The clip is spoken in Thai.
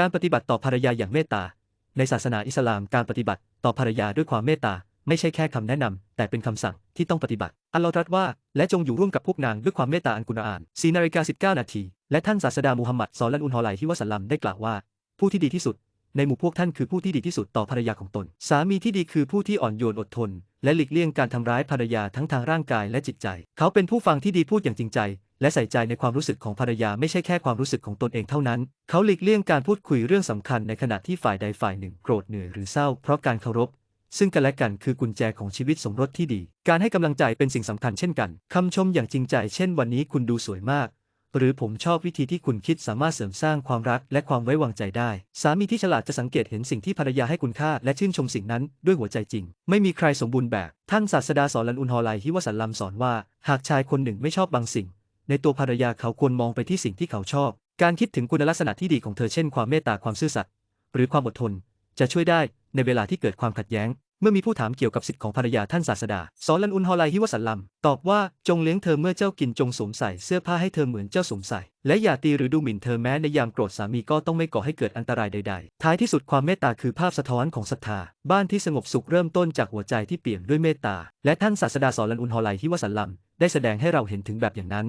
การปฏิบัติต่อภรรยาอย่างเมตตา ในศาสนาอิสลามการปฏิบัติต่อภรรยาด้วยความเมตตา ไม่ใช่แค่คำแนะนำแต่เป็นคำสั่งที่ต้องปฏิบัติ อัลลอฮ์ตรัสว่า และจงอยู่ร่วมกับพวกนางด้วยความเมตตาอันกุณอาน4นาฬิกา19 นาที และท่านศาสดามูฮัมหมัด ศอลลัลอุนฮอไลฮิวะสัลลัมได้กล่าวว่า ผู้ที่ดีที่สุด ในหมู่พวกท่านคือผู้ที่ดีที่สุดต่อภรรยาของตน สามีที่ดีคือผู้ที่อ่อนโยนอดทน และหลีกเลี่ยงการทำร้ายภรรยาทั้งทางร่างกายและจิตใจ เขาเป็นผู้ฟังที่ดีพูดอย่างจริงใจ และใส่ใจในความรู้สึกของภรรยาไม่ใช่แค่ความรู้สึกของตนเองเท่านั้น เขาหลีกเลี่ยงการพูดคุยเรื่องสำคัญในขณะที่ฝ่ายใดฝ่ายหนึ่งโกรธเหนื่อยหรือเศร้า เพราะการเคารพซึ่งกันและกันคือกุญแจของชีวิตสมรสที่ดี การให้กำลังใจเป็นสิ่งสำคัญเช่นกัน คำชมอย่างจริงใจ เช่นวันนี้คุณดูสวยมาก หรือผมชอบวิธีที่คุณคิดสามารถเสริมสร้างความรักและความไว้วางใจได้ สามีที่ฉลาดจะสังเกตเห็นสิ่งที่ภรรยาให้คุณค่าและชื่นชมสิ่งนั้นด้วยหัวใจจริง ไม่มีใครสมบูรณ์แบบ ท่านศาสดาสอนลันอุนฮอไลฮิวสัลลัมสอนว่า หากชายคนหนึ่งไม่ชอบบางสิ่ง ในตัวภรรยาเขาควรมองไปที่สิ่งที่เขาชอบ การคิดถึงคุณลักษณะที่ดีของเธอเช่นความเมตตาความซื่อสัตย์หรือความอดทน จะช่วยได้ในเวลาที่เกิดความขัดแย้ง เมื่อมีผู้ถามเกี่ยวกับสิทธิของภรรยาท่านศาสดาสอนลันอุนฮอไลฮิวสัลลัม ตอบว่าจงเลี้ยงเธอเมื่อเจ้ากินจงสวมใส่เสื้อผ้าให้เธอเหมือนเจ้าสวมใส่ และอย่าตีหรือดูหมิ่นเธอแม้ในยามโกรธสามีก็ต้องไม่ก่อให้เกิดอันตรายใดๆ ท้ายที่สุดความเมตตาคือภาพสะท้อนของศรัทธา บ้านที่สงบสุขเริ่มต้นจากหัวใจที่เปี่ยมด้วยเมตตา และท่านศาสดาสอนลันอุนฮอไลฮิวสัลลัมได้แสดงให้เราเห็นถึงแบบอย่างนั้น